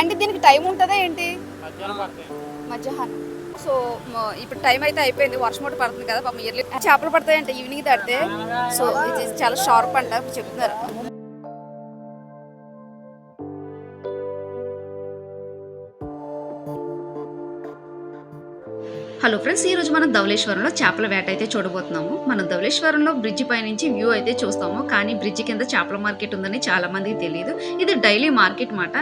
అంటే దీనికి టైం ఉంటుందా ఏంటి? మధ్యాహ్నం సో ఇప్పుడు టైం అయితే అయిపోయింది వర్షం ఒకటి పడుతుంది కదా పాపం ఇయర్లీ చేపలు పడతాయంట ఈవినింగ్ దాటితే సో ఇది చాలా షార్ప్ అంట చెప్తున్నారు. హలో ఫ్రెండ్స్ ఈ రోజు మనం ధవళేశ్వరంలో చేపల వేట అయితే చూడబోతున్నాము. మనం ధవళేశ్వరంలో బ్రిడ్జ్ పై నుంచి వ్యూ అయితే చూస్తాము. కానీ బ్రిడ్జ్ కింద చేపల మార్కెట్ ఉందని చాలా మందికి తెలియదు ఇది డైలీ మార్కెట్ మాట.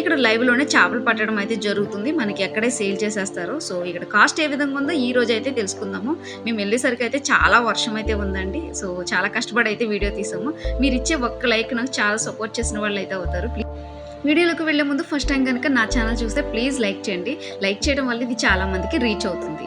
ఇక్కడ లైవ్లోనే చేపలు పట్టడం అయితే జరుగుతుంది. మనకి ఎక్కడే సేల్ చేసేస్తారు. సో ఇక్కడ కాస్ట్ ఏ విధంగా ఉందో ఈ రోజు అయితే తెలుసుకుందాము. మేము వెళ్ళేసరికి అయితే చాలా వర్షం అయితే ఉందండి. సో చాలా కష్టపడి అయితే వీడియో తీసాము. మీరు ఇచ్చే ఒక్క లైక్ నాకు చాలా సపోర్ట్ చేసిన వాళ్ళు అయితే అవుతారు. ప్లీజ్ వీడియోలోకి వెళ్ళే ముందు ఫస్ట్ టైం కనుక నా ఛానల్ చూస్తే ప్లీజ్ లైక్ చేయండి. లైక్ చేయడం వల్ల ఇది చాలా మందికి రీచ్ అవుతుంది.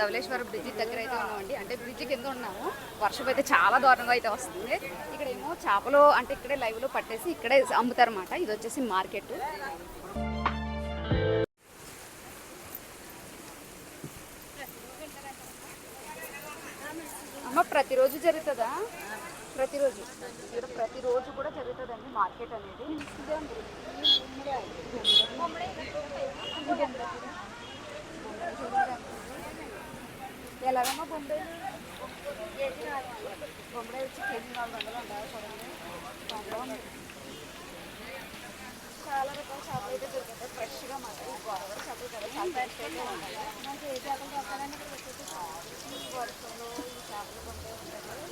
ధవలేశ్వర ధవళేశ్వరం బ్రిడ్జి దగ్గర అయితే ఉన్నామండి. అంటే బ్రిడ్జి కింద ఉన్నాము. వర్షం అయితే చాలా దారుణంగా అయితే వస్తుంది. ఇక్కడ ఏమో చేపలు అంటే ఇక్కడే లైవ్లో పట్టేసి ఇక్కడే అమ్ముతారన్నమాట. ఇది వచ్చేసి మార్కెట్. అమ్మ ప్రతిరోజు జరుగుతుందా? ప్రతిరోజు. ఇక్కడ ప్రతిరోజు కూడా జరుగుతుందండి మార్కెట్ అనేది. ఎలాగమ్మా బొంబాయి? కేజీ బొంబాయి వచ్చి కేజీ నాలుగు వందలు ఉండాలి చూడండి. చాలా రకాల చేపలు అయితే దొరుకుతాయి. ఫ్రెష్గా మాట ఈ గోదావరి చేపలు కదా చాలా ఫ్రెష్ ఉంటాయి. నాకు ఏ చేపలు చెప్పాలంటే ఇక్కడ వచ్చేసి? ఈ వర్షంలో ఈ చేపలు బొంబాయి ఉంటాయి.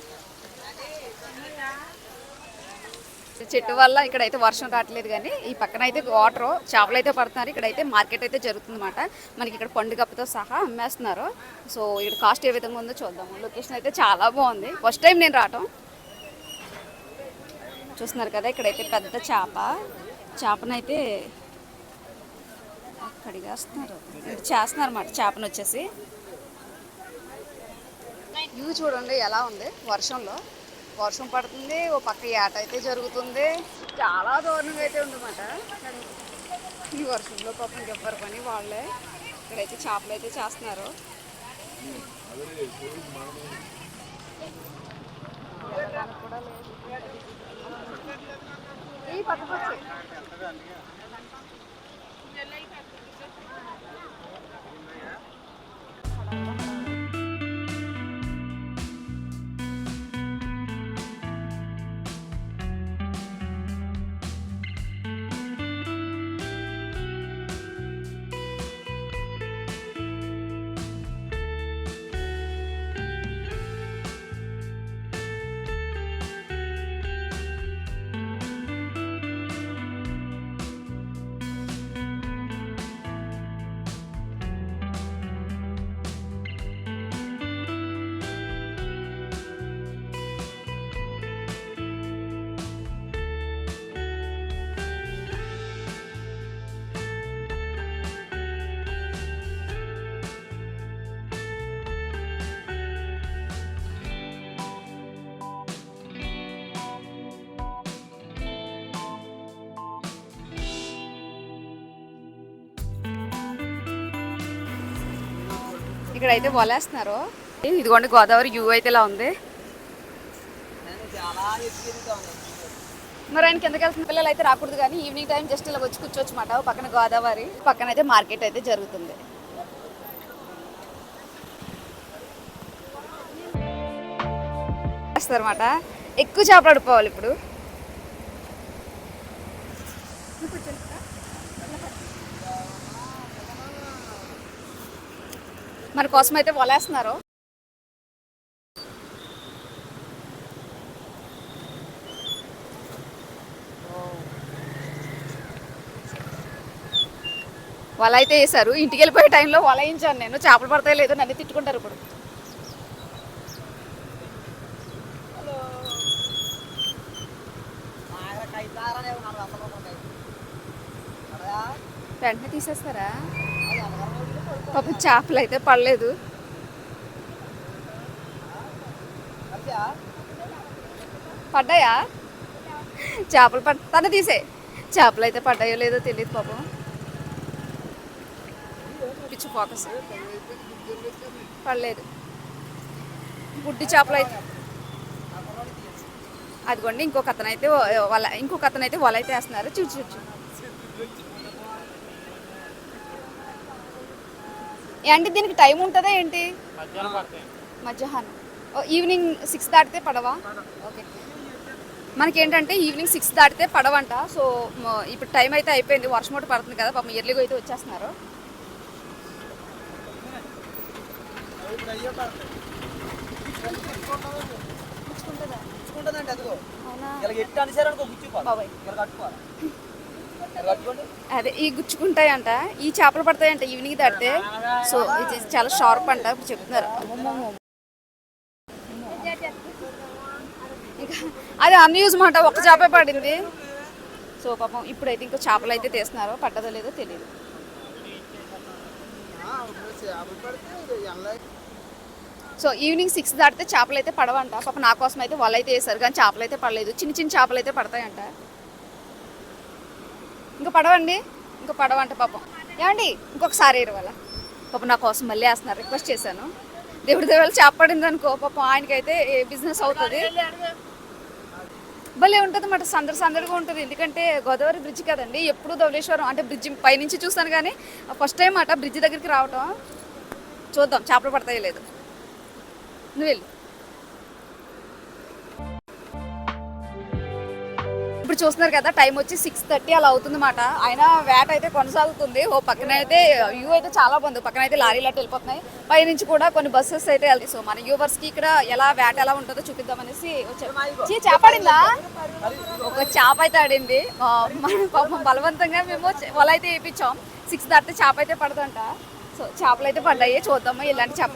చెట్టు వల్ల ఇక్కడైతే వర్షం రావట్లేదు కానీ ఈ పక్కన అయితే వాటర్ చేపలు అయితే పడుతున్నారు. ఇక్కడైతే మార్కెట్ అయితే జరుగుతుందన్నమాట. మనకి ఇక్కడ పండుగప్పతో సహా అమ్మేస్తున్నారు. సో ఇక్కడ కాస్ట్ ఏ విధంగా ఉందో చూద్దాము. లొకేషన్ అయితే చాలా బాగుంది. ఫస్ట్ టైం నేను రావటం. చూస్తున్నారు కదా ఇక్కడైతే పెద్ద చేప. చేపనైతే కడిగేస్తున్నారు. ఇది చేస్తున్నారు అన్నమాట చేపను వచ్చేసి వ్యూ చూడండి ఎలా ఉంది వర్షంలో. వర్షం పడుతుంది ఓ పక్క ఏట అయితే జరుగుతుంది. చాలా దారుణంగా అయితే ఉందన్నమాట. ఈ వర్షంలో పాపం ఎవ్వరు పని వాళ్ళే. ఇక్కడైతే చేపలు అయితే చేస్తున్నారు. కూడా లేదు. ఈ పక్కకు వచ్చి ఇక్కడ అయితే వలేస్తున్నారు. ఇదిగోండి గోదావరి వ్యూ అయితే ఇలా ఉంది. మరి ఆయన కిందకి వెళ్తున్న పిల్లలు అయితే రాకూడదు కానీ ఈవినింగ్ టైం జస్ట్ ఇలా వచ్చి కూర్చోవచ్చు మాట. పక్కన గోదావరి పక్కన అయితే మార్కెట్ అయితే జరుగుతుంది. వేస్తారన్నమాట ఎక్కువ చేపలు అడుపుకోవాలి ఇప్పుడు. మన కోసం అయితే వలేస్తున్నారు. వల అయితే వేశారు. ఇంటికి వెళ్ళిపోయే టైంలో వల వేయించాను నేను. చేపలు పడతాయి లేదు నన్ను తిట్టుకుంటారు ఇప్పుడు. వెంటనే తీసేస్తారా? పాపం చేపలు అయితే పడలేదు. పడ్డాయా? చేపలు పడ్ తను తీసే. చేపలు అయితే పడ్డాయో లేదో తెలియదు పాపం. పిచ్చి ఫోకస్. పడలేదు. గుడ్డి చేపలు అయితే అదిగోండి ఇంకొక అతనైతే వల ఇంకొక అతనైతే వల అయితే వేస్తున్నారు చూడు చూడు. ఏంటి దీనికి టైం ఉంటుందా ఏంటి? మధ్యాహ్నం ఓ, ఈవినింగ్ సిక్స్ దాటితే పడవా? ఓకే. మనకి ఏంటంటే ఈవినింగ్ సిక్స్ దాటితే పడవంట. సో ఇప్పుడు టైం అయితే అయిపోయింది. వర్షం ఒకటి పడుతుంది కదా పాపం ఎర్లీగా అయితే వచ్చేస్తున్నారు. ఉంటుందండి అదిగో. అవునా? అదే ఈ గుచ్చుకుంటాయంట ఈ చేపలు పడతాయంట ఈవినింగ్ దాటితే సో ఇది చాలా షార్ప్ అంట ఇప్పుడు చెప్తున్నారు. ఇక అది అన్యూజ్ మాట ఒక్క చేపే పడింది. సో పాపం ఇప్పుడైతే ఇంకో చేపలు అయితే తీస్తున్నారు పట్టదో లేదో తెలియదు సో ఈవినింగ్ సిక్స్ దాటితే చేపలు అయితే పడవంట. పాప నా కోసం అయితే వాళ్ళు అయితే వేసారు కానీ చేపలు అయితే పడలేదు. చిన్న చిన్న చేపలు అయితే పడతాయంట. ఇంకా పడవండి. ఇంకా అంటే పాపం. ఏమండి? ఇంకొకసారి వాళ్ళ పాపం నా కోసం మళ్ళీ వేస్తున్నారు. రిక్వెస్ట్ చేశాను. దేవుడి దేవుళ్ళు చేప పడింది అనుకో పాపం ఆయనకైతే బిజినెస్ అవుతుంది. భలే ఉంటుంది అన్నమాట సందడి సందడిగా ఉంటుంది. ఎందుకంటే గోదావరి బ్రిడ్జ్ కదండి. ఎప్పుడు ధవలేశ్వరం అంటే బ్రిడ్జ్ పైనుంచి చూస్తాను కానీ ఫస్ట్ టైం అట బ్రిడ్జ్ దగ్గరికి రావటం. చూద్దాం. చేపలు పడతాయో లేదు. నువ్వు వెళ్ళు. ఇప్పుడు చూస్తున్నారు కదా టైం వచ్చి సిక్స్ థర్టీ అలా అవుతుంది మాట అయినా వేట అయితే కొనసాగుతుంది. ఓ పక్కన అయితే వ్యూ అయితే చాలా బాగుంది. పక్కన అయితే లారీలు అట్టు వెళ్ళిపోతున్నాయి. పై నుంచి కూడా కొన్ని బస్సెస్ అయితే వెళ్తాయి. సో మన వ్యూవర్స్కి ఇక్కడ ఎలా వేట ఎలా ఉంటుందో చూపిద్దామనేసి వచ్చారు. చీ, చేప ఆడిందా? ఒక చేప అయితే ఆడింది. పాపం బలవంతంగా మేము వల అయితే వేయించాం సిక్స్ దాటితే చేప అయితే పడదంట. సో చేపలు అయితే పడ్డాయి. చూద్దాము ఇలాంటి చేప.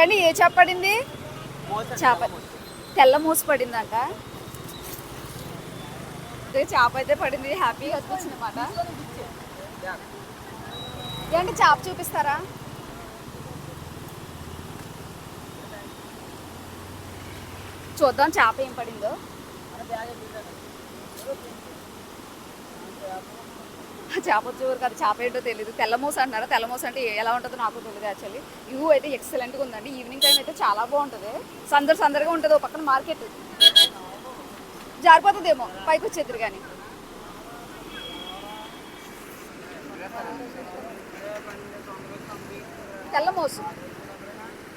ఏండి ఏ చేప పడింది? చేప. తెల్ల మూసి పడిందంట. చేప అయితే పడింది. హ్యాపీగా అనిపించింది అనమాట ఏంటి చేప చూపిస్తారా? చూద్దాం చేప ఏం పడిందో. చేప చూరు కదా చేప ఏంటో తెలియదు తెల్లమూస అంటున్నారు? తెల్లమూస అంటే ఎలా ఉంటుందో నాకు తెలియదు యాక్చువల్లీ వ్యూ అయితే ఎక్సలెంట్గా ఉందండి. ఈవినింగ్ టైం అయితే చాలా బాగుంటుంది. సందడి సందడిగా ఉంటుంది ఒక పక్కన మార్కెట్ జారిపోతుందేమో పైకి వచ్చేద్దరు కానీ తెల్ల మోసు.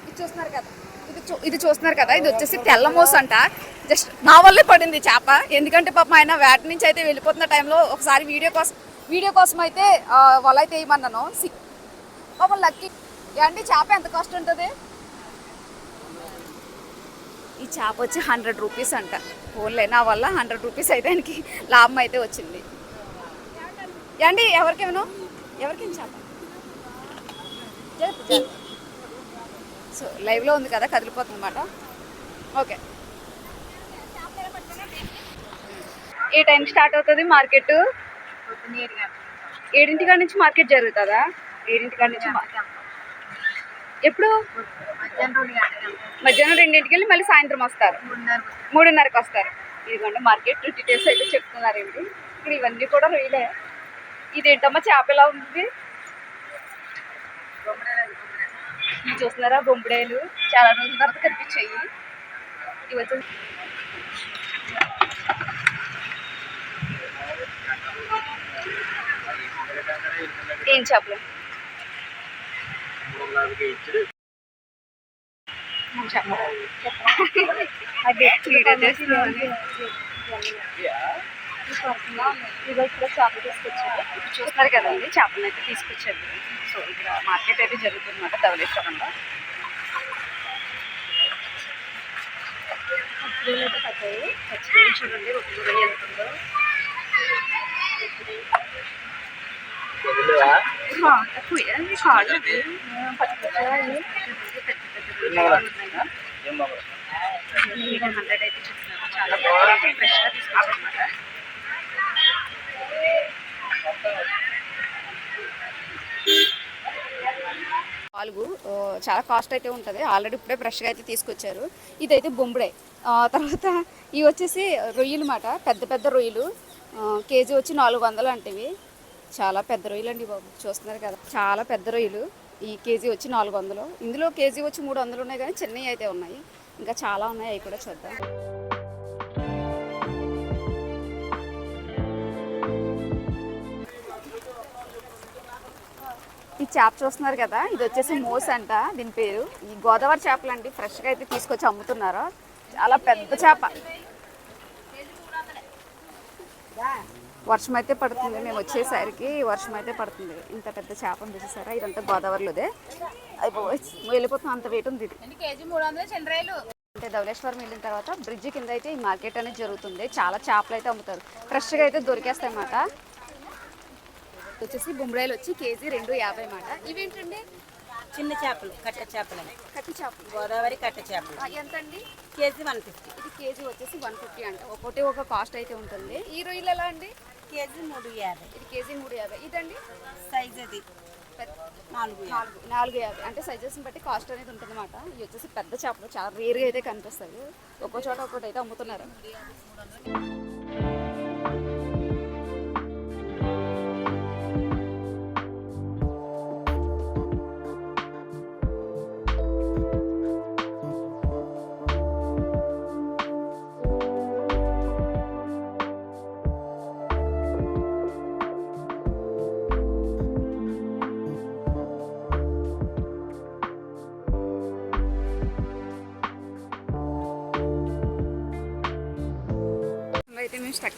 ఇది చూస్తున్నారు కదా. ఇది చూ ఇది చూస్తున్నారు కదా. ఇది వచ్చేసి తెల్ల మోసు అంట. జస్ట్ నా వల్లే పడింది చేప. ఎందుకంటే పాపం ఆయన వేట నుంచి అయితే వెళ్ళిపోతున్న టైంలో ఒకసారి వీడియో కోసం వీడియో కోసం అయితే వల అయితే వేయమన్నాను సి పాపం లక్కీ. అండి చేప ఎంత కాస్ట్ ఉంటుంది? ఈ చేప వచ్చి హండ్రెడ్ రూపీస్ అంట. ఓన్లే నా వల్ల హండ్రెడ్ రూపీస్ అయితే ఆయనకి లాభం అయితే వచ్చింది. అండి ఎవరికేమో ఎవరికేం చేద్దాం సో లైవ్లో ఉంది కదా కదిలిపోతుంది అనమాట ఓకే. ఏ టైం స్టార్ట్ అవుతుంది మార్కెట్. ఏడింటి కాడ నుంచి మార్కెట్ జరుగుతుందా? ఏడింటి కాడ నుంచి ఎప్పుడు? మధ్యాహ్నం రెండింటికి వెళ్ళి మళ్ళీ సాయంత్రం వస్తారు. మూడున్నరకు వస్తారు. ఇదిగోండి మార్కెట్ డీటెయిల్స్ అయితే చెప్తున్నారు ఏంటి ఇక్కడ ఇవన్నీ కూడా రొయ్యలే. ఇదేంటమ్మా చేప ఎలా ఉంది? మీరు చూస్తున్నారా? బొంబుడేలు. చాలా రోజుల తర్వాత కనిపించాయి. ఇవి వచ్చి ఏం చేపలు. ఇదిగో ఇక్కడ చేపలు తీసుకొచ్చారు చూస్తున్నారు కదండి చేపలను అయితే తీసుకొచ్చారు సో ఇక్కడ మార్కెట్ అయితే జరుగుతుంది అనమాట ధవళేశ్వరంలో పచ్చిరొయ్యలు అయితే పడ్డాయి పచ్చిరొయ్యలు చూడండి ఒక రొయ్య చాలా బాగుంది ఫ్రెష్గా నాలుగు చాలా కాస్ట్ అయితే ఉంటుంది. ఆల్రెడీ ఇప్పుడే ఫ్రెష్గా అయితే తీసుకొచ్చారు. ఇదైతే బొంబుడే. ఆ, తర్వాత ఇవి వచ్చేసి రొయ్యలు మాట. పెద్ద పెద్ద రొయ్యలు. కేజీ వచ్చి నాలుగు వందలు అంటివి. చాలా పెద్ద రొయ్యలు అండి బాబు. చూస్తున్నారు కదా. చాలా పెద్ద రొయ్యలు. ఈ కేజీ వచ్చి నాలుగు వందలు ఇందులో కేజీ వచ్చి మూడు వందలు ఉన్నాయి కానీ చిన్నవి అయితే ఉన్నాయి. ఇంకా చాలా ఉన్నాయి అవి కూడా చూద్దాం. ఈ చేప చూస్తున్నారు కదా ఇది వచ్చేసి మోస్ అంట దీని పేరు. ఈ గోదావరి చేపలు అండి ఫ్రెష్గా అయితే తీసుకొచ్చి అమ్ముతున్నారు. చాలా పెద్ద చేప. వర్షం అయితే పడుతుంది. మేము వచ్చేసరికి వర్షం అయితే పడుతుంది. ఇంత పెద్ద చేపను చూసేసారా ఇదంతా గోదావరిలోదే. వెళ్ళిపోతాం అంత వెయిట్ ఉంది ఇది. అంటే ధవళేశ్వరం వెళ్ళిన తర్వాత బ్రిడ్జి కింద అయితే ఈ మార్కెట్ అనేది జరుగుతుంది. చాలా చేపలు అయితే అమ్ముతారు. ఫ్రెష్గా అయితే దొరికేస్తాయి అన్నమాట వచ్చేసి బొంబడాయిలు వచ్చి కేజీ రెండు యాభై అన్నమాట. ఇవేంటండి? చిన్న చేపలు కట్ట చేపలు కట్టి చేపలు. గోదావరి కట్ట చేపలు. ఆ, ఎంతండి? K G one fifty. ఇది కేజీ వచ్చేసి వన్ ఫిఫ్టీ అంట. ఒక్కొక్కటి ఒక కాస్ట్ అయితే ఉంటుంది. ఈ రొయ్యలు ఎలా అండి? కేజీ మూడు యాభై. ఇది కేజీ మూడు యాభై. ఇదండి? సైజ్ అది. నాలుగు యాభై. నాలుగు నాలుగు యాభై. అంటే సైజెస్ని బట్టి కాస్ట్ అనేది ఉంటుంది అనమాట ఇవి వచ్చేసి పెద్ద చేపలు. చాలా రేర్గా అయితే కనిపిస్తాయి. ఒక్కో చోట ఒక్కొక్కటి అయితే అమ్ముతున్నారు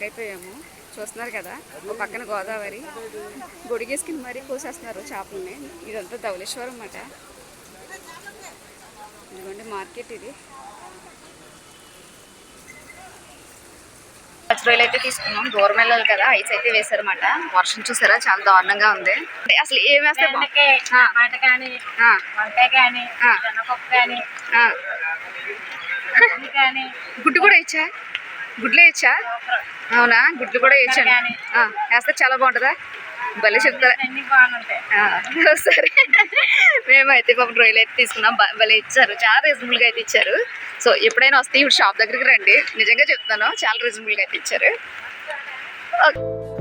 అయిపోయాము. చూస్తున్నారు కదా ఒక పక్కన గోదావరి. గొడిగేసుకుని మరీ కోసేస్తున్నారు చేపల్ని. ఇదంతా ధవళేశ్వరం అన్నమాట. ఇదిగోండి మార్కెట్ ఇది. పచ్చిరొయ్యలు అయితే తీసుకున్నాం. దూరం వెళ్ళాలి కదా ఐస్ అయితే వేశారన్నమాట. వర్షం చూసారా? చాలా దారుణంగా ఉంది. అంటే అసలు ఏం వేస్తే గుడ్డు కూడా ఇచ్చా? గుడ్లే ఇచ్చా అవునా? గుడ్లు కూడా ఆ, వేస్తే చాలా బాగుంటుందా? భలే చెప్తారా. సరే. మేమైతే పాపం రొయ్యలు అయితే తీసుకున్నాం. భలే ఇచ్చారు. చాలా రీజనబుల్గా అయితే ఇచ్చారు. సో ఎప్పుడైనా వస్తే ఇప్పుడు షాప్ దగ్గరికి రండి. నిజంగా చెప్తాను. చాలా రీజనబుల్గా అయితే ఇచ్చారు. ఓకే.